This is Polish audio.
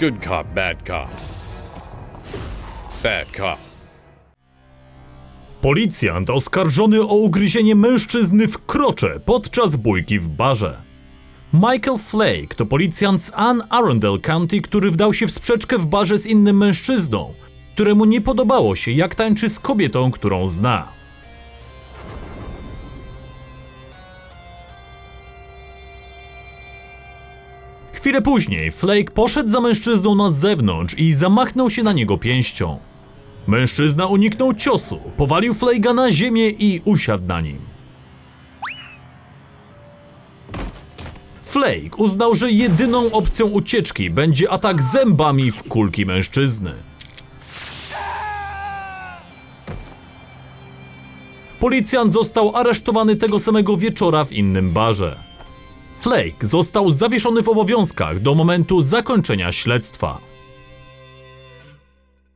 Good cop, bad cop. Bad cop. Policjant oskarżony o ugryzienie mężczyzny w krocze podczas bójki w barze. Michael Flake to policjant z Anne Arundel County, który wdał się w sprzeczkę w barze z innym mężczyzną, któremu nie podobało się, jak tańczy z kobietą, którą zna. Chwilę później Flake poszedł za mężczyzną na zewnątrz i zamachnął się na niego pięścią. Mężczyzna uniknął ciosu, powalił Flake'a na ziemię i usiadł na nim. Flake uznał, że jedyną opcją ucieczki będzie atak zębami w kulki mężczyzny. Policjant został aresztowany tego samego wieczora w innym barze. Flake został zawieszony w obowiązkach do momentu zakończenia śledztwa.